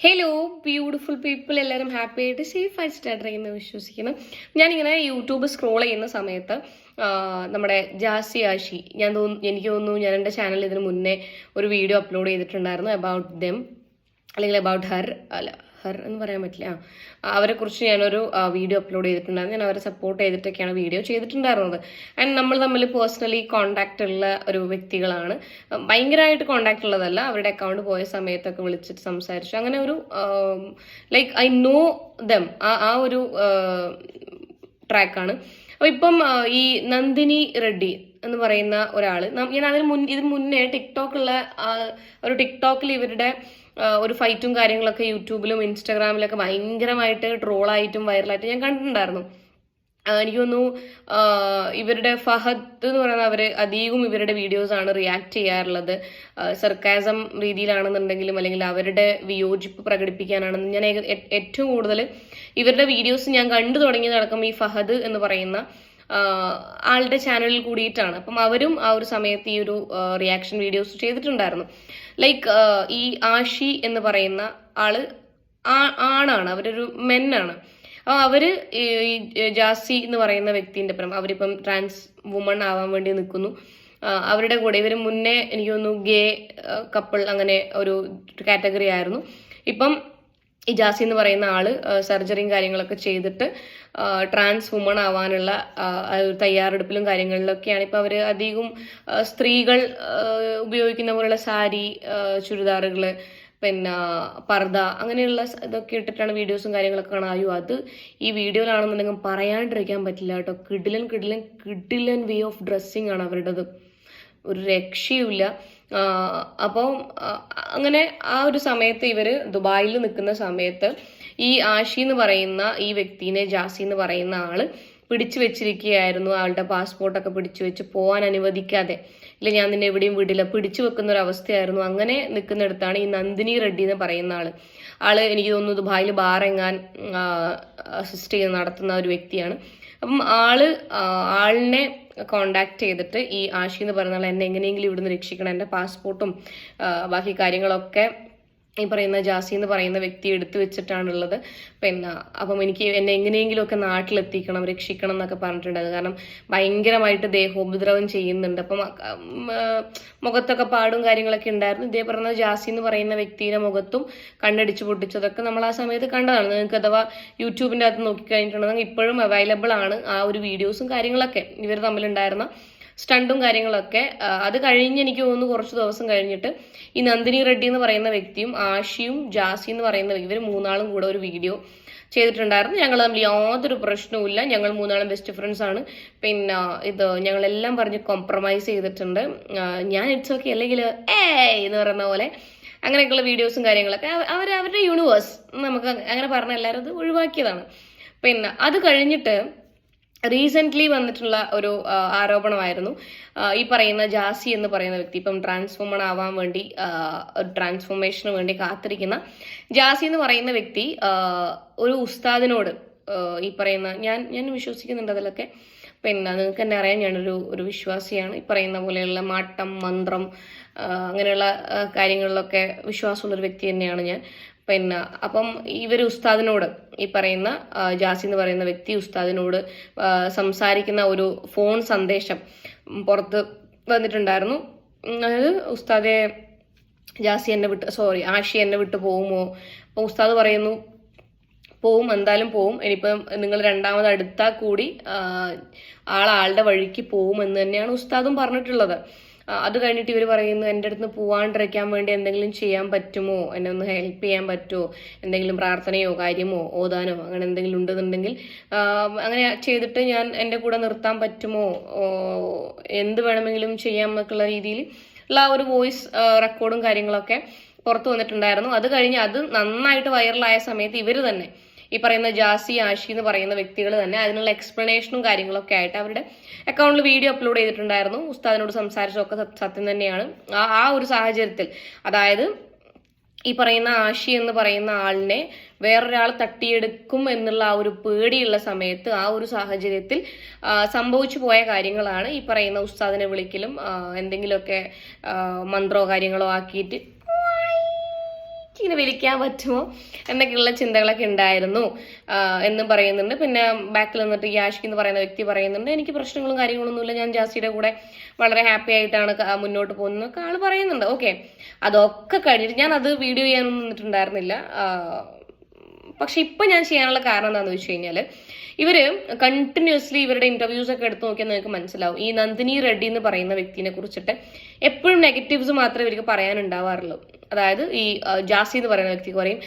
Hello beautiful people എല്ലാവരും happy ആയിട്ട് safe ആയിട്ട് സ്റ്റാർട്ട് ചെയ്യുന്ന വിശ്വസിക്കുന്നു. ഞാനിങ്ങനെ യൂട്യൂബ് സ്ക്രോൾ ചെയ്യുന്ന സമയത്ത് നമ്മുടെ ജാസി ആഷി ഞാൻ തോന്നുന്നു എനിക്ക് തോന്നുന്നു ഞാൻ എന്റെ ചാനലിൽ ഇതിന് മുന്നേ ഒരു വീഡിയോ അപ്ലോഡ് ചെയ്തിട്ടുണ്ടായിരുന്നു അബൌട്ട് ദം അല്ലെങ്കിൽ അബൌട്ട് ഹർ അല്ല ഹർ എന്ന് പറയാൻ പറ്റില്ല. അവരെക്കുറിച്ച് അവരെ കുറിച്ച് ഞാനൊരു വീഡിയോ അപ്ലോഡ് ചെയ്തിട്ടുണ്ടായിരുന്നു. ഞാൻ അവരെ സപ്പോർട്ട് ചെയ്തിട്ടൊക്കെയാണ് വീഡിയോ ചെയ്തിട്ടുണ്ടായിരുന്നത്. ആൻഡ് നമ്മൾ തമ്മിൽ പേഴ്സണലി കോണ്ടാക്ട് ഉള്ള ഒരു വ്യക്തികളാണ്. ഭയങ്കരമായിട്ട് കോണ്ടാക്ട് ഉള്ളതല്ല. അവരുടെ അക്കൗണ്ട് പോയ സമയത്തൊക്കെ വിളിച്ചിട്ട് സംസാരിച്ചു. അങ്ങനെ ഒരു ലൈക്ക് ഐ നോ ദം ആ ഒരു ട്രാക്കാണ് അപ്പൊ ഇപ്പം ഈ നന്ദിനി റെഡ്ഡി എന്ന് പറയുന്ന ഒരാൾ ഞാൻ അതിന് മുൻ ഇതിന് മുന്നേ ടിക്ടോക്കുള്ള ഒരു ടിക്ടോക്കിൽ ഇവരുടെ ഒരു ഫൈറ്റും കാര്യങ്ങളൊക്കെ യൂട്യൂബിലും ഇൻസ്റ്റാഗ്രാമിലൊക്കെ ഭയങ്കരമായിട്ട് ട്രോളായിട്ടും വൈറലായിട്ടും ഞാൻ കണ്ടിട്ടുണ്ടായിരുന്നു. എനിക്ക് തോന്നുന്നു ഇവരുടെ ഫഹദ് എന്ന് പറയുന്ന അവർ അധികവും ഇവരുടെ വീഡിയോസ് ആണ് റിയാക്ട് ചെയ്യാറുള്ളത്. സർക്കാസം രീതിയിലാണെന്നുണ്ടെങ്കിലും അല്ലെങ്കിൽ അവരുടെ വിയോജിപ്പ് പ്രകടിപ്പിക്കാനാണെന്ന് ഞാൻ ഏറ്റവും കൂടുതൽ ഇവരുടെ വീഡിയോസ് ഞാൻ കണ്ടു തുടങ്ങിയതടക്കം ഈ ഫഹദ് എന്ന് പറയുന്ന ആളുടെ ചാനലിൽ കൂടിയിട്ടാണ്. അപ്പം അവരും ആ ഒരു സമയത്ത് ഈ ഒരു റിയാക്ഷൻ വീഡിയോസ് ചെയ്തിട്ടുണ്ടായിരുന്നു. ലൈക്ക് ഈ ആഷി എന്ന് പറയുന്ന ആൾ ആണാണ്. അവരൊരു മെന്നാണ്. അപ്പൊ അവർ ഈ ജാസി എന്ന് പറയുന്ന വ്യക്തിന്റെ പരം അവരിപ്പം ട്രാൻസ് വുമൺ ആവാൻ വേണ്ടി നിൽക്കുന്നു അവരുടെ കൂടെ ഇവർ മുന്നേ എനിക്ക് തോന്നുന്നു ഗേ കപ്പിൾ അങ്ങനെ ഒരു കാറ്റഗറി ആയിരുന്നു. ഇപ്പം ഈ ജാസി എന്ന് പറയുന്ന ആൾ സർജറിയും കാര്യങ്ങളൊക്കെ ചെയ്തിട്ട് ട്രാൻസ് വുമൺ ആവാനുള്ള തയ്യാറെടുപ്പിലും കാര്യങ്ങളിലൊക്കെയാണ്. ഇപ്പൊ അവർ അധികം സ്ത്രീകൾ ഉപയോഗിക്കുന്ന പോലുള്ള സാരി ചുരിദാറുകൾ പിന്നെ പർദ അങ്ങനെയുള്ള ഇതൊക്കെ ഇട്ടിട്ടാണ് വീഡിയോസും കാര്യങ്ങളൊക്കെ കാണാം. അത് ഈ വീഡിയോയിലാണെന്നുണ്ടെങ്കിൽ പറയാണ്ടിരിക്കാൻ പറ്റില്ല കേട്ടോ. കിഡിലൻ കിഡിലൻ കിഡിലൻ വേ ഓഫ് ഡ്രസ്സിങ് ആണ് അവരുടേത്. ഒരു രക്ഷയുമില്ല. അപ്പോൾ അങ്ങനെ ആ ഒരു സമയത്ത് ഇവർ ദുബായിൽ നിൽക്കുന്ന സമയത്ത് ഈ ആഷി എന്ന് പറയുന്ന ഈ വ്യക്തിനെ ജാസി എന്ന് പറയുന്ന ആൾ പിടിച്ചു വെച്ചിരിക്കുകയായിരുന്നു. ആളുടെ പാസ്പോർട്ടൊക്കെ പിടിച്ചു വെച്ച് പോകാൻ അനുവദിക്കാതെ. ഇല്ല ഞാൻ നിന്നെ എവിടെയും വിടില്ല. പിടിച്ചു വെക്കുന്ന ഒരു അവസ്ഥയായിരുന്നു അങ്ങനെ നിൽക്കുന്നിടത്താണ് ഈ നന്ദിനി റെഡ്ഡി എന്ന് പറയുന്ന ആൾ. ആൾ എനിക്ക് തോന്നുന്നു ദുബായിൽ ബാറെങ്ങാൻ അസിസ്റ്റ് ചെയ്ത് നടത്തുന്ന ഒരു വ്യക്തിയാണ്. അപ്പം ആൾ ആളിനെ കോണ്ടാക്ട് ചെയ്തിട്ട് ഈ ആഷി എന്ന് പറയുന്ന എന്നെ എങ്ങനെയെങ്കിലും ഇവിടുന്ന് രക്ഷിക്കണം എന്റെ പാസ്പോർട്ടും ബാക്കി കാര്യങ്ങളൊക്കെ ഈ പറയുന്ന ജാസി എന്ന് പറയുന്ന വ്യക്തി എടുത്തു വെച്ചിട്ടാണുള്ളത്. പിന്നെ അപ്പം എനിക്ക് എന്നെ എങ്ങനെയെങ്കിലും ഒക്കെ നാട്ടിലെത്തിക്കണം രക്ഷിക്കണം എന്നൊക്കെ പറഞ്ഞിട്ടുണ്ടായിരുന്നു കാരണം ഭയങ്കരമായിട്ട് ദേഹോപദ്രവം ചെയ്യുന്നുണ്ട്. അപ്പം മുഖത്തൊക്കെ പാടും കാര്യങ്ങളൊക്കെ ഉണ്ടായിരുന്നു. ഇതേ പറഞ്ഞ ജാസി എന്ന് പറയുന്ന വ്യക്തിയുടെ മുഖത്തും കണ്ണടിച്ചു പൊട്ടിച്ചതൊക്കെ നമ്മൾ ആ സമയത്ത് കണ്ടതാണ്. നിങ്ങൾക്ക് അഥവാ യൂട്യൂബിന്റെ അകത്ത് നോക്കിക്കഴിഞ്ഞിട്ടുണ്ടെങ്കിൽ ഇപ്പോഴും അവൈലബിൾ ആണ് ആ ഒരു വീഡിയോസും കാര്യങ്ങളൊക്കെ. ഇവർ തമ്മിലുണ്ടായിരുന്ന സ്റ്റണ്ടും കാര്യങ്ങളൊക്കെ. അത് കഴിഞ്ഞ് എനിക്ക് തോന്നുന്നു കുറച്ച് ദിവസം കഴിഞ്ഞിട്ട് ഈ നന്ദിനി റെഡ്ഡി എന്ന് പറയുന്ന വ്യക്തിയും ആഷിയും ജാസി എന്ന് പറയുന്ന ഇവർ മൂന്നാളും കൂടെ ഒരു വീഡിയോ ചെയ്തിട്ടുണ്ടായിരുന്നു. ഞങ്ങൾ തമ്മിൽ യാതൊരു പ്രശ്നവുമില്ല ഞങ്ങൾ മൂന്നാളും ബെസ്റ്റ് ഫ്രണ്ട്സ് ആണ്. പിന്നെ ഇത് ഞങ്ങളെല്ലാം പറഞ്ഞ് കോംപ്രമൈസ് ചെയ്തിട്ടുണ്ട്. ഞാൻ ഇറ്റ്സ് ഓക്കെ അല്ലെങ്കിൽ ഏ എന്ന് പറയുന്ന പോലെ അങ്ങനെയൊക്കെയുള്ള വീഡിയോസും കാര്യങ്ങളൊക്കെ അവർ അവരുടെ യൂണിവേഴ്സ് നമുക്ക് അങ്ങനെ പറഞ്ഞ എല്ലാവരും അത് ഒഴിവാക്കിയതാണ്. പിന്നെ അത് കഴിഞ്ഞിട്ട് റീസെന്റ് വന്നിട്ടുള്ള ഒരു ആരോപണമായിരുന്നു. ഈ പറയുന്ന ജാസി എന്ന് പറയുന്ന വ്യക്തി ഇപ്പം ട്രാൻസ്ഫോമർ ആവാൻ വേണ്ടി ട്രാൻസ്ഫോർമേഷന് വേണ്ടി കാത്തിരിക്കുന്ന ജാസി എന്ന് പറയുന്ന വ്യക്തി ഒരു ഉസ്താദിനോട് ഈ പറയുന്ന ഞാൻ ഞാൻ വിശ്വസിക്കുന്നുണ്ട് അതിലൊക്കെ. പിന്നെ നിങ്ങൾക്ക് തന്നെ അറിയാം ഞാനൊരു ഒരു വിശ്വാസിയാണ്. ഈ പറയുന്ന പോലെയുള്ള മാട്ടം മന്ത്രം അങ്ങനെയുള്ള കാര്യങ്ങളിലൊക്കെ വിശ്വാസമുള്ളൊരു വ്യക്തി തന്നെയാണ് ഞാൻ. പിന്നെ അപ്പം ഇവർ ഉസ്താദിനോട് ഈ പറയുന്ന ജാസി എന്ന് പറയുന്ന വ്യക്തി ഉസ്താദിനോട് സംസാരിക്കുന്ന ഒരു ഫോൺ സന്ദേശം പുറത്ത് വന്നിട്ടുണ്ടായിരുന്നു. അതായത് ഉസ്താദെ ജാസി എന്നെ വിട്ട് സോറി ആഷി എന്നെ വിട്ട് പോകുമോ? അപ്പോൾ ഉസ്താദ് പറയുന്നു പോവും എന്തായാലും പോവും. ഇനിയിപ്പം നിങ്ങൾ രണ്ടാമത് അടുത്താൽ കൂടി ആൾ ആളുടെ വഴിക്ക് പോവും എന്ന് തന്നെയാണ് ഉസ്താദും പറഞ്ഞിട്ടുള്ളത്. അത് കഴിഞ്ഞിട്ട് ഇവർ പറയുന്നു എന്റെ അടുത്ത് പോവാണ്ടിരിക്കാൻ വേണ്ടി എന്തെങ്കിലും ചെയ്യാൻ പറ്റുമോ? എന്നെ ഒന്ന് ഹെൽപ്പ് ചെയ്യാൻ പറ്റുമോ? എന്തെങ്കിലും പ്രാർത്ഥനയോ കാര്യമോ ഓതാനോ അങ്ങനെ എന്തെങ്കിലും ഉണ്ടെന്നുണ്ടെങ്കിൽ അങ്ങനെ ചെയ്തിട്ട് ഞാൻ എന്റെ കൂടെ നിർത്താൻ പറ്റുമോ? എന്ത് വേണമെങ്കിലും ചെയ്യാം എന്നൊക്കെയുള്ള രീതിയിൽ ഉള്ള ഒരു വോയിസ് റെക്കോർഡും കാര്യങ്ങളൊക്കെ പുറത്തു വന്നിട്ടുണ്ടായിരുന്നു. അത് കഴിഞ്ഞ് അത് നന്നായിട്ട് വൈറലായ സമയത്ത് ഇവർ തന്നെ ഈ പറയുന്ന ജാസി ആഷി എന്ന് പറയുന്ന വ്യക്തികൾ തന്നെ അതിനുള്ള എക്സ്പ്ലനേഷനും കാര്യങ്ങളൊക്കെ ആയിട്ട് അവരുടെ അക്കൗണ്ടിൽ വീഡിയോ അപ്ലോഡ് ചെയ്തിട്ടുണ്ടായിരുന്നു. ഉസ്താദിനോട് സംസാരിച്ചതൊക്കെ സത്യം തന്നെയാണ്. ആ ആ ഒരു സാഹചര്യത്തിൽ അതായത് ഈ പറയുന്ന ആഷി എന്ന് പറയുന്ന ആളിനെ വേറൊരാൾ തട്ടിയെടുക്കും എന്നുള്ള ആ ഒരു പേടിയുള്ള സമയത്ത് ആ ഒരു സാഹചര്യത്തിൽ സംഭവിച്ചു പോയ കാര്യങ്ങളാണ് ഈ പറയുന്ന ഉസ്താദിനെ വിളിക്കലും എന്തെങ്കിലുമൊക്കെ മന്ത്രോ കാര്യങ്ങളോ ആക്കിയിട്ട് ഇങ്ങനെ വലിക്കാൻ പറ്റുമോ എന്നൊക്കെയുള്ള ചിന്തകളൊക്കെ ഉണ്ടായിരുന്നു. എന്നും പറയുന്നുണ്ട്. പിന്നെ ബാക്കിൽ നിന്നിട്ട് യാഷിക് എന്ന് പറയുന്ന വ്യക്തി പറയുന്നുണ്ട് എനിക്ക് പ്രശ്നങ്ങളും കാര്യങ്ങളൊന്നുമില്ല. ഞാൻ ജാസിയുടെ കൂടെ വളരെ ഹാപ്പി ആയിട്ടാണ് മുന്നോട്ട് പോകുന്നത് ആൾ പറയുന്നുണ്ട്. ഓക്കെ അതൊക്കെ കഴിഞ്ഞിട്ട് ഞാൻ അത് വീഡിയോ ചെയ്യാനൊന്നും നിന്നിട്ടുണ്ടായിരുന്നില്ല. പക്ഷെ ഇപ്പൊ ഞാൻ ചെയ്യാനുള്ള കാരണം എന്താണെന്ന് വെച്ച് കഴിഞ്ഞാൽ ഇവർ കണ്ടിന്യൂസ്ലി ഇവരുടെ ഇന്റർവ്യൂസ് ഒക്കെ എടുത്ത് നോക്കിയാൽ നിങ്ങൾക്ക് മനസ്സിലാവും. ഈ നന്ദിനി റെഡ്ഡി എന്ന് പറയുന്ന വ്യക്തിനെ കുറിച്ചിട്ട് എപ്പോഴും നെഗറ്റീവ്സ് മാത്രമേ ഇവർക്ക് പറയാനുണ്ടാവാറുള്ളൂ. അതായത് ഈ ജാസി എന്ന് പറയുന്ന വ്യക്തി പറയും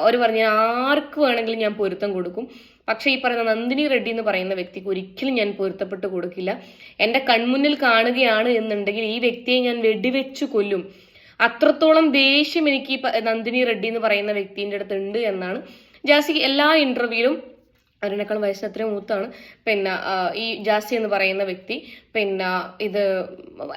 അവർ പറഞ്ഞ ആർക്ക് വേണമെങ്കിലും ഞാൻ പൊരുത്തം കൊടുക്കും. പക്ഷേ ഈ പറയുന്ന നന്ദിനി റെഡ്ഡി എന്ന് പറയുന്ന വ്യക്തിക്ക് ഒരിക്കലും ഞാൻ പൊരുത്തപ്പെട്ട് കൊടുക്കില്ല. എന്റെ കൺമുന്നിൽ കാണുകയാണ് എന്നുണ്ടെങ്കിൽ ഈ വ്യക്തിയെ ഞാൻ വെടിവെച്ചു കൊല്ലും. അത്രത്തോളം ദേഷ്യം എനിക്ക് നന്ദിനി റെഡ്ഡി എന്ന് പറയുന്ന വ്യക്തിന്റെ അടുത്ത് ഉണ്ട് എന്നാണ് ജാസി എല്ലാ ഇന്റർവ്യൂവിലും അതിനേക്കാൾ വയസ്സ് അത്രയും മൂത്താണ്. പിന്നെ ഈ ജാസി എന്ന് പറയുന്ന വ്യക്തി പിന്നെ ഇത്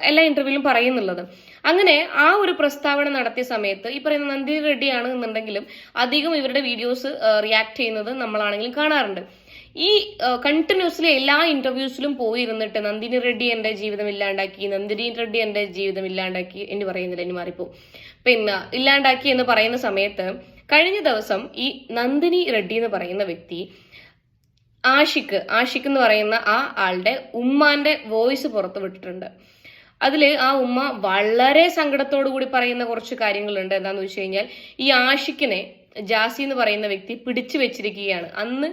എല്ലാ ഇന്റർവ്യൂവിലും പറയുന്നുള്ളത്. അങ്ങനെ ആ ഒരു പ്രസ്താവന നടത്തിയ സമയത്ത് ഈ പറയുന്ന നന്ദി റെഡ്ഡിയാണ് എന്നുണ്ടെങ്കിലും അധികം ഇവരുടെ വീഡിയോസ് റിയാക്ട് ചെയ്യുന്നത് നമ്മളാണെങ്കിലും കാണാറുണ്ട്. ഈ കണ്ടിന്യൂസ്ലി എല്ലാ ഇന്റർവ്യൂസിലും പോയിരുന്നിട്ട് നന്ദിനി റെഡ്ഡി എന്റെ ജീവിതം ഇല്ലാണ്ടാക്കി നന്ദിനി റെഡ്ഡി എന്റെ ജീവിതം ഇല്ലാണ്ടാക്കി എന്ന് പറയുന്നില്ല ഇനി മാറിപ്പോ പിന്നെ ഇല്ലാണ്ടാക്കി എന്ന് പറയുന്ന സമയത്ത് കഴിഞ്ഞ ദിവസം ഈ നന്ദിനി റെഡ്ഡി എന്ന് പറയുന്ന വ്യക്തി ആഷിക്ക് ആഷിക്ക് എന്ന് പറയുന്ന ആ ആളുടെ ഉമ്മാന്റെ വോയിസ് പുറത്തു വിട്ടിട്ടുണ്ട്. അതിൽ ആ ഉമ്മ വളരെ സങ്കടത്തോടു കൂടി പറയുന്ന കുറച്ച് കാര്യങ്ങളുണ്ട്. എന്താന്ന് വെച്ച് കഴിഞ്ഞാൽ ഈ ആഷിക്കിനെ ജാസി എന്ന് പറയുന്ന വ്യക്തി പിടിച്ചു വെച്ചിരിക്കുകയാണ്. അന്ന്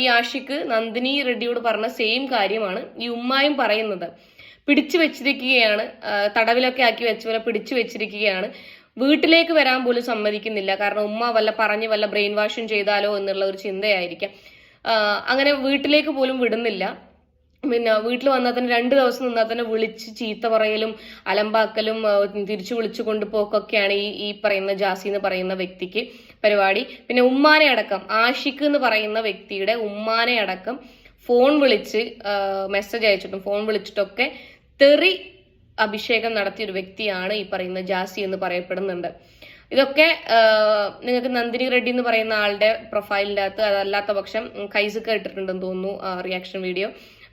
ഈ ആഷിക്ക് നന്ദിനി റെഡ്ഡിയോട് പറഞ്ഞ സെയിം കാര്യമാണ് ഈ ഉമ്മായും പറയുന്നത്. പിടിച്ചു വെച്ചിരിക്കുകയാണ് തടവിലൊക്കെ ആക്കി വെച്ച പോലെ പിടിച്ചു വെച്ചിരിക്കുകയാണ്. വീട്ടിലേക്ക് വരാൻ പോലും സമ്മതിക്കുന്നില്ല. കാരണം ഉമ്മ വല്ല പറഞ്ഞ് വല്ല ബ്രെയിൻ വാഷും ചെയ്താലോ എന്നുള്ള ഒരു ചിന്തയായിരിക്കാം. അങ്ങനെ വീട്ടിലേക്ക് പോലും വിടുന്നില്ല. പിന്നെ വീട്ടിൽ വന്നാൽ തന്നെ രണ്ട് ദിവസം നിന്നാൽ തന്നെ വിളിച്ച് ചീത്ത പറയലും അലമ്പാക്കലും തിരിച്ചു വിളിച്ചു കൊണ്ടുപോക്കൊക്കെയാണ് ഈ ഈ പറയുന്ന ജാസി എന്ന് പറയുന്ന വ്യക്തിക്ക് പരിപാടി. പിന്നെ ഉമ്മാനെ അടക്കം എന്ന് പറയുന്ന വ്യക്തിയുടെ ഉമ്മാനെ അടക്കം ഫോൺ വിളിച്ച് മെസ്സേജ് അയച്ചിട്ടും ഫോൺ വിളിച്ചിട്ടൊക്കെ തെറി അഭിഷേകം നടത്തിയ ഒരു വ്യക്തിയാണ് ഈ പറയുന്ന ജാസി എന്ന് പറയപ്പെടുന്നുണ്ട്. ഇതൊക്കെ നിങ്ങൾക്ക് നന്ദിനി റെഡ്ഡി എന്ന് പറയുന്ന ആളുടെ പ്രൊഫൈലിന്റെ അകത്ത് അതല്ലാത്ത പക്ഷം കൈസ് കൈസൊക്കെ ഇട്ടിട്ടുണ്ടെന്ന് തോന്നുന്നു റിയാക്ഷൻ വീഡിയോ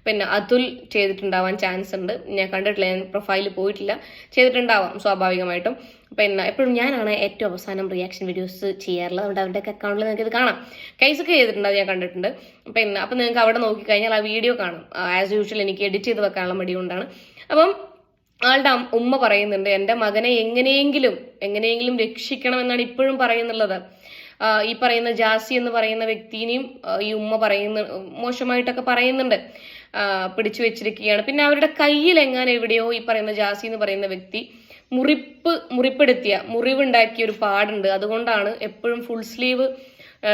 പിന്നെ അതുൽ ചെയ്തിട്ടുണ്ടാവാൻ ചാൻസ് ഉണ്ട്. ഞാൻ കണ്ടിട്ടില്ല ഞാൻ പ്രൊഫൈലിൽ പോയിട്ടില്ല. ചെയ്തിട്ടുണ്ടാവാം സ്വാഭാവികമായിട്ടും. പിന്നെ എപ്പോഴും ഞാനാണ് ഏറ്റവും അവസാനം റിയാക്ഷൻ വീഡിയോസ് ചെയ്യാറുള്ളത്. അതുകൊണ്ട് അവരുടെയൊക്കെ അക്കൗണ്ടിൽ നിങ്ങൾക്ക് ഇത് കാണാം. കൈസൊക്കെ ചെയ്തിട്ടുണ്ട് ഞാൻ കണ്ടിട്ടുണ്ട്. പിന്നെ അപ്പം നിങ്ങൾക്ക് അവിടെ നോക്കിക്കഴിഞ്ഞാൽ ആ വീഡിയോ കാണും. ആസ് യൂഷ്വൽ എനിക്ക് എഡിറ്റ് ചെയ്ത് വെക്കാനുള്ള മടി കൊണ്ടാണ്. അപ്പം ആളുടെ ഉമ്മ പറയുന്നുണ്ട് എന്റെ മകനെ എങ്ങനെയെങ്കിലും എങ്ങനെയെങ്കിലും രക്ഷിക്കണമെന്നാണ് ഇപ്പോഴും പറയുന്നുള്ളത്. ഈ പറയുന്ന ജാസി എന്ന് പറയുന്ന വ്യക്തിനെയും ഈ ഉമ്മ പറയുന്ന മോശമായിട്ടൊക്കെ പറയുന്നുണ്ട്. പിടിച്ചു വെച്ചിരിക്കുകയാണ്. പിന്നെ അവരുടെ കയ്യിൽ എങ്ങാനും എവിടെയോ ഈ പറയുന്ന ജാസി എന്ന് പറയുന്ന വ്യക്തി മുറിപ്പ് മുറിപ്പെടുത്തിയ മുറിവുണ്ടാക്കിയ ഒരു പാടുണ്ട്. അതുകൊണ്ടാണ് എപ്പോഴും ഫുൾ സ്ലീവ്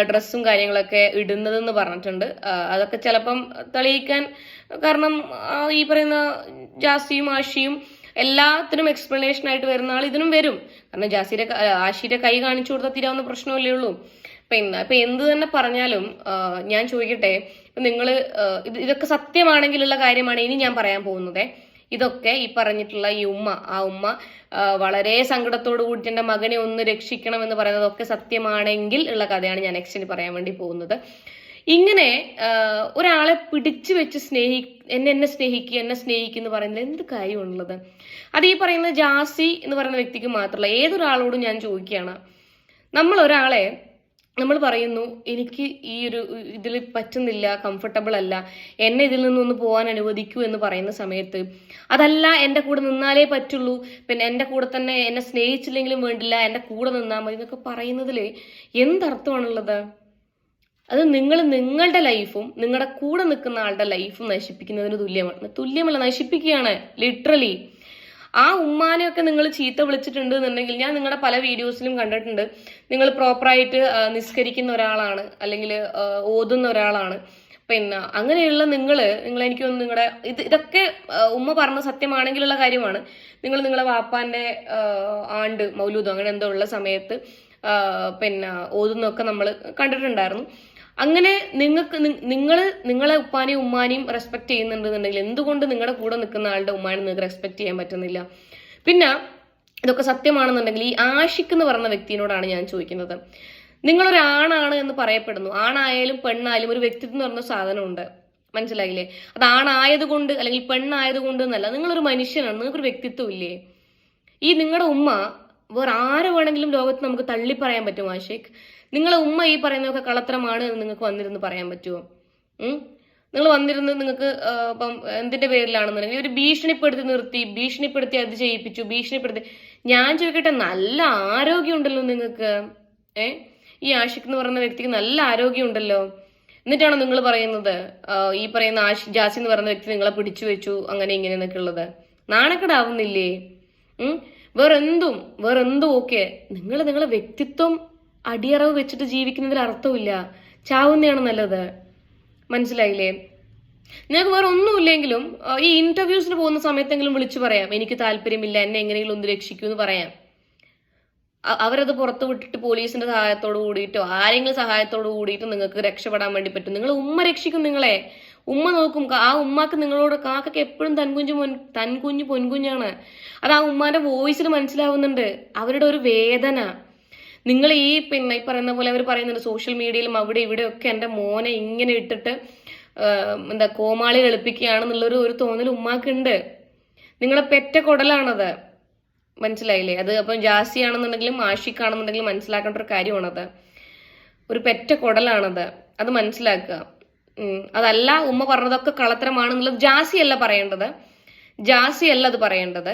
ഡ്രസ്സും കാര്യങ്ങളൊക്കെ ഇടുന്നതെന്ന് പറഞ്ഞിട്ടുണ്ട്. അതൊക്കെ ചിലപ്പം തെളിയിക്കാൻ കാരണം ഈ പറയുന്ന ജാസിയും ആഷിയും എല്ലാത്തിനും എക്സ്പ്ലനേഷൻ ആയിട്ട് വരുന്ന ആൾ ഇതിനും വരും. കാരണം ജാസിയുടെ ആശിയുടെ കൈ കാണിച്ചു കൊടുത്താൽ തീരാവുന്ന പ്രശ്നമല്ലേ ഉള്ളൂ. പിന്നെ ഇപ്പൊ എന്ത് തന്നെ പറഞ്ഞാലും ഞാൻ ചോദിക്കട്ടെ ആ, ഇത് ഇതൊക്കെ സത്യമാണെങ്കിലുള്ള കാര്യമാണ് ഇനി ഞാൻ പറയാൻ പോകുന്നത്. ഇതൊക്കെ ഈ പറഞ്ഞിട്ടുള്ള ഈ ഉമ്മ ആ ഉമ്മ വളരെ സങ്കടത്തോടു കൂടി എന്റെ മകനെ ഒന്ന് രക്ഷിക്കണം എന്ന് പറയുന്നതൊക്കെ സത്യമാണെങ്കിൽ ഉള്ള കഥയാണ് ഞാൻ നെക്സ്റ്റിന് പറയാൻ വേണ്ടി പോകുന്നത്. ഇങ്ങനെ ഒരാളെ പിടിച്ചു വെച്ച് സ്നേഹി എന്നെ എന്നെ സ്നേഹിക്കുക എന്നെ സ്നേഹിക്കുക എന്ന് പറയുന്നത് എന്ത് കാര്യമുള്ളത് അത് ഈ പറയുന്ന ജാസി എന്ന് പറയുന്ന വ്യക്തിക്ക് മാത്രമല്ല ഏതൊരാളോടും ഞാൻ ചോദിക്കുകയാണ്. നമ്മൾ ഒരാളെ നമ്മൾ പറയുന്നു എനിക്ക് ഈ ഒരു ഇതിൽ പറ്റുന്നില്ല കംഫർട്ടബിൾ അല്ല എന്നെ ഇതിൽ നിന്നൊന്ന് പോകാൻ അനുവദിക്കൂ എന്ന് പറയുന്ന സമയത്ത് അതല്ല എന്റെ കൂടെ നിന്നാലേ പറ്റുള്ളൂ പിന്നെ എന്റെ കൂടെ തന്നെ എന്നെ സ്നേഹിച്ചില്ലെങ്കിലും വേണ്ടില്ല എന്റെ കൂടെ നിന്നാൽ മതി എന്നൊക്കെ പറയുന്നതിൽ എന്തർത്ഥമാണുള്ളത് അത് നിങ്ങൾ നിങ്ങളുടെ ലൈഫും നിങ്ങളുടെ കൂടെ നിൽക്കുന്ന ആളുടെ ലൈഫും നശിപ്പിക്കുന്നതിന് തുല്യമാണ്. തുല്യമല്ല നശിപ്പിക്കുകയാണ് ലിറ്ററലി ആ ഉമ്മാനെയൊക്കെ നിങ്ങൾ ചീത്ത വിളിച്ചിട്ടുണ്ട് എന്നുണ്ടെങ്കിൽ ഞാൻ നിങ്ങളുടെ പല വീഡിയോസിലും കണ്ടിട്ടുണ്ട്. നിങ്ങൾ പ്രോപ്പറായിട്ട് നിസ്കരിക്കുന്ന ഒരാളാണ് അല്ലെങ്കിൽ ഓതുന്ന ഒരാളാണ്. പിന്നെ അങ്ങനെയുള്ള നിങ്ങൾ നിങ്ങൾ എനിക്ക് ഒന്ന് നിങ്ങളുടെ ഇത് ഇതൊക്കെ ഉമ്മ പറഞ്ഞ സത്യമാണെങ്കിലുള്ള കാര്യമാണ്. നിങ്ങൾ നിങ്ങളുടെ വാപ്പാന്റെ ആണ്ട് മൗലൂദോ അങ്ങനെ എന്തോ ഉള്ള സമയത്ത് പിന്നെ ഓതുന്നൊക്കെ നമ്മൾ കണ്ടിട്ടുണ്ടായിരുന്നു. അങ്ങനെ നിങ്ങൾക്ക് നിങ്ങൾ നിങ്ങളെ ഉപ്പാനെയും ഉമ്മാനെയും റെസ്പെക്ട് ചെയ്യുന്നുണ്ടെന്നുണ്ടെങ്കിൽ എന്തുകൊണ്ട് നിങ്ങളുടെ കൂടെ നിൽക്കുന്ന ആളുടെ ഉമ്മാനെ നിങ്ങൾക്ക് റെസ്പെക്ട് ചെയ്യാൻ പറ്റുന്നില്ല? പിന്നെ ഇതൊക്കെ സത്യമാണെന്നുണ്ടെങ്കിൽ ഈ ആഷിക്ക് എന്ന് പറയുന്ന വ്യക്തിയോടാണ് ഞാൻ ചോദിക്കുന്നത്. നിങ്ങളൊരു ആണാണ് എന്ന് പറയപ്പെടുന്നു. ആണായാലും പെണ്ണായാലും ഒരു വ്യക്തിത്വം എന്ന് പറഞ്ഞ സാധനമുണ്ട്. മനസ്സിലായില്ലേ? അത് ആണായത് കൊണ്ട് അല്ലെങ്കിൽ പെണ്ണായത് കൊണ്ട് എന്നല്ല. നിങ്ങളൊരു മനുഷ്യനാണ്. നിങ്ങൾക്കൊരു വ്യക്തിത്വം ഇല്ലേ? ഈ നിങ്ങളുടെ ഉമ്മ വേറെ ആരെ വേണമെങ്കിലും ലോകത്ത് നമുക്ക് തള്ളി പറയാൻ പറ്റുമോ ആഷിഖ്? നിങ്ങളെ ഉമ്മ ഈ പറയുന്നതൊക്കെ കളത്രമാണ് എന്ന് നിങ്ങൾക്ക് വന്നിരുന്ന് പറയാൻ പറ്റുമോ നിങ്ങൾ വന്നിരുന്ന് നിങ്ങൾക്ക് ഇപ്പം എന്തിന്റെ പേരിലാണെന്നുണ്ടെങ്കിൽ ഒരു ഭീഷണിപ്പെടുത്തി നിർത്തി ഭീഷണിപ്പെടുത്തി അത് ചെയ്യിപ്പിച്ചു ഭീഷണിപ്പെടുത്തി. ഞാൻ ചോദിക്കട്ടെ നല്ല ആരോഗ്യമുണ്ടല്ലോ നിങ്ങൾക്ക് ഏ? ഈ ആഷിഖ് എന്ന് പറയുന്ന വ്യക്തിക്ക് നല്ല ആരോഗ്യമുണ്ടല്ലോ. എന്നിട്ടാണോ നിങ്ങൾ പറയുന്നത്? ഈ പറയുന്ന ആഷ് ജാസി എന്ന് പറയുന്ന വ്യക്തി നിങ്ങളെ പിടിച്ചു വെച്ചു അങ്ങനെ ഇങ്ങനെ എന്നൊക്കെ ഉള്ളത്. നാണക്കേടാവുന്നില്ലേ? വേറെന്തും വേറെന്തും ഓക്കെ. നിങ്ങൾ നിങ്ങളെ വ്യക്തിത്വം അടിയറവ് വെച്ചിട്ട് ജീവിക്കുന്നതിൽ അർത്ഥമില്ല ചാവുന്നതാണ് നല്ലത്. മനസ്സിലായില്ലേ? നിങ്ങൾക്ക് വേറെ ഒന്നുമില്ലെങ്കിലും ഈ ഇന്റർവ്യൂസിന് പോകുന്ന സമയത്തെങ്കിലും വിളിച്ചു പറയാം. എനിക്ക് താല്പര്യമില്ല എന്നെ എങ്ങനെയെങ്കിലും ഒന്ന് രക്ഷിക്കൂ എന്ന് പറയാം. അവരത് പുറത്തു വിട്ടിട്ട് പോലീസിന്റെ സഹായത്തോട് കൂടിയിട്ടോ ആരെങ്കിലും സഹായത്തോട് കൂടിയിട്ട് നിങ്ങൾക്ക് രക്ഷപ്പെടാൻ വേണ്ടി പറ്റും. നിങ്ങൾ ഉമ്മ രക്ഷിക്കും നിങ്ങളെ. ഉമ്മ നോക്കും ആ ഉമ്മാക്ക് നിങ്ങളോട് കാക്കൊക്കെ എപ്പോഴും തൻകുഞ്ഞു പൊൻ തൻകുഞ്ഞു പൊൻകുഞ്ഞാണ്. അത് ആ ഉമ്മാന്റെ വോയിസിൽ മനസ്സിലാവുന്നുണ്ട്. അവരുടെ ഒരു വേദന. നിങ്ങൾ ഈ പിന്നെ ഈ പറയുന്ന പോലെ അവർ പറയുന്നുണ്ട് സോഷ്യൽ മീഡിയയിലും അവിടെ ഇവിടെയൊക്കെ എന്റെ മോനെ ഇങ്ങനെ ഇട്ടിട്ട് എന്താ കോമാളി കളിപ്പിക്കുകയാണെന്നുള്ളൊരു ഒരു തോന്നൽ ഉമ്മാക്കുണ്ട്. നിങ്ങളെ പെറ്റ കുടലാണത്. മനസ്സിലായില്ലേ? അത് അപ്പം ജാസി ആണെന്നുണ്ടെങ്കിലും ആഷിഖാണെന്നുണ്ടെങ്കിലും മനസ്സിലാക്കേണ്ട ഒരു കാര്യമാണത്. ഒരു പെറ്റ കുടലാണത്. അത് മനസ്സിലാക്കുക. അതല്ല ഉമ്മ പറഞ്ഞതൊക്കെ കളത്തരമാണെന്നുള്ളത് ജാസി അല്ല പറയേണ്ടത്. ജാസി അല്ല അത് പറയേണ്ടത്.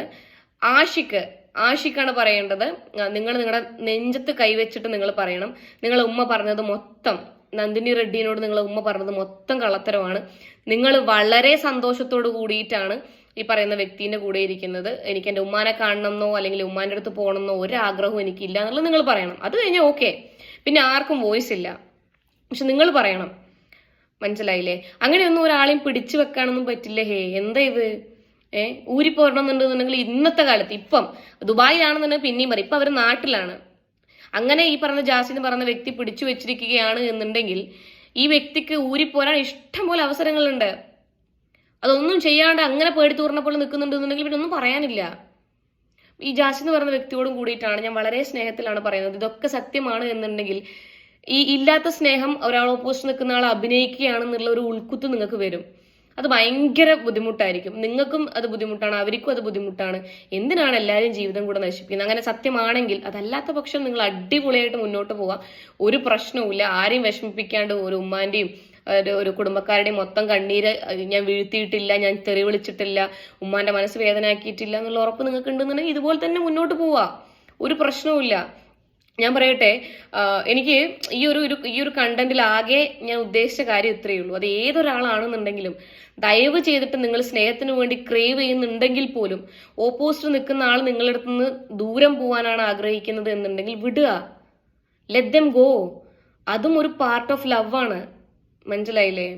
ആഷിക്ക് ആഷിക്കാണ് പറയേണ്ടത്. നിങ്ങൾ നിങ്ങളുടെ നെഞ്ചത്ത് കൈവച്ചിട്ട് നിങ്ങൾ പറയണം. നിങ്ങൾ ഉമ്മ പറഞ്ഞത് മൊത്തം നന്ദിനി റെഡ്ഡിനോട് നിങ്ങൾ ഉമ്മ പറഞ്ഞത് മൊത്തം കള്ളത്തരമാണ്. നിങ്ങൾ വളരെ സന്തോഷത്തോട് കൂടിയിട്ടാണ് ഈ പറയുന്ന വ്യക്തിന്റെ കൂടെ ഇരിക്കുന്നത്. എനിക്ക് എന്റെ ഉമ്മാനെ കാണണമെന്നോ അല്ലെങ്കിൽ ഉമ്മാന്റെ അടുത്ത് പോകണമെന്നോ ഒരു ആഗ്രഹവും എനിക്കില്ല എന്നുള്ളത് നിങ്ങൾ പറയണം. അത് കഴിഞ്ഞാൽ ഓക്കെ. പിന്നെ ആർക്കും വോയിസ് ഇല്ല. പക്ഷെ നിങ്ങൾ പറയണം. മനസ്സിലായില്ലേ? അങ്ങനെയൊന്നും ഒരാളെയും പിടിച്ചു വെക്കാനൊന്നും പറ്റില്ല. ഹേ എന്താ ഇത്? ഏ ഊരിപ്പോരണമെന്നുണ്ടെന്നുണ്ടെങ്കിൽ ഇന്നത്തെ കാലത്ത് ഇപ്പം ദുബായിലാണെന്നുണ്ടെങ്കിൽ പിന്നെയും പറയും. ഇപ്പം അവർ നാട്ടിലാണ്. അങ്ങനെ ഈ പറഞ്ഞ ജാസി എന്ന് പറഞ്ഞ വ്യക്തി പിടിച്ചു വെച്ചിരിക്കുകയാണ് എന്നുണ്ടെങ്കിൽ ഈ വ്യക്തിക്ക് ഊരിപ്പോരാൻ ഇഷ്ടം പോലെ അവസരങ്ങളുണ്ട്. അതൊന്നും ചെയ്യാണ്ട് അങ്ങനെ പേടി തൂർന്നപ്പോൾ നിൽക്കുന്നുണ്ടെന്നുണ്ടെങ്കിൽ പിന്നെ ഒന്നും പറയാനില്ല. ഈ ജാസി എന്ന് പറയുന്ന വ്യക്തിയോടും കൂടിയിട്ടാണ് ഞാൻ വളരെ സ്നേഹത്തിലാണ് പറയുന്നത്. ഇതൊക്കെ സത്യമാണ് എന്നുണ്ടെങ്കിൽ ഈ ഇല്ലാത്ത സ്നേഹം ഒരാൾ ഓപ്പോസിറ്റ് നിൽക്കുന്ന ആൾ അഭിനയിക്കുകയാണെന്നുള്ള ഒരു ഉൾക്കുത്ത് നിങ്ങൾക്ക് വരും. അത് ഭയങ്കര ബുദ്ധിമുട്ടായിരിക്കും. നിങ്ങൾക്കും അത് ബുദ്ധിമുട്ടാണ് അവർക്കും അത് ബുദ്ധിമുട്ടാണ്. എന്തിനാണ് എല്ലാവരും ജീവിതം കൂടെ നശിപ്പിക്കുന്നത്? അങ്ങനെ സത്യമാണെങ്കിൽ അതല്ലാത്ത പക്ഷം നിങ്ങൾ അടിപൊളിയായിട്ട് മുന്നോട്ട് പോവാം. ഒരു പ്രശ്നവുമില്ല. ആരെയും വിഷമിപ്പിക്കാണ്ട് ഒരു ഉമ്മാന്റെയും ഒരു കുടുംബക്കാരുടെയും മൊത്തം കണ്ണീര് ഞാൻ വീഴ്ത്തിയിട്ടില്ല ഞാൻ തെറി വിളിച്ചിട്ടില്ല ഉമ്മാന്റെ മനസ്സ് വേദനാക്കിയിട്ടില്ല എന്നുള്ള ഉറപ്പ് നിങ്ങൾക്ക് ഉണ്ടെന്നുണ്ടെങ്കിൽ ഇതുപോലെ തന്നെ മുന്നോട്ട് പോവാ. ഒരു പ്രശ്നവുമില്ല. ഞാൻ പറയട്ടെ എനിക്ക് ഈ ഒരു ഈ ഒരു കണ്ടന്റിൽ ആകെ ഞാൻ ഉദ്ദേശിച്ച കാര്യം ഇത്രയേ ഉള്ളൂ. അത് ഏതൊരാളാണെന്നുണ്ടെങ്കിലും ദയവ് ചെയ്തിട്ട് നിങ്ങൾ സ്നേഹത്തിന് വേണ്ടി ക്രേവ് ചെയ്യുന്നുണ്ടെങ്കിൽ പോലും ഓപ്പോസിറ്റ് നിൽക്കുന്ന ആൾ നിങ്ങളുടെ അടുത്ത് നിന്ന് ദൂരം പോകാനാണ് ആഗ്രഹിക്കുന്നത് എന്നുണ്ടെങ്കിൽ വിടുക. ലെറ്റ് ദം ഗോ അതും ഒരു പാർട്ട് ഓഫ് ലവ് ആണ്. മനസ്സിലായില്ലേ?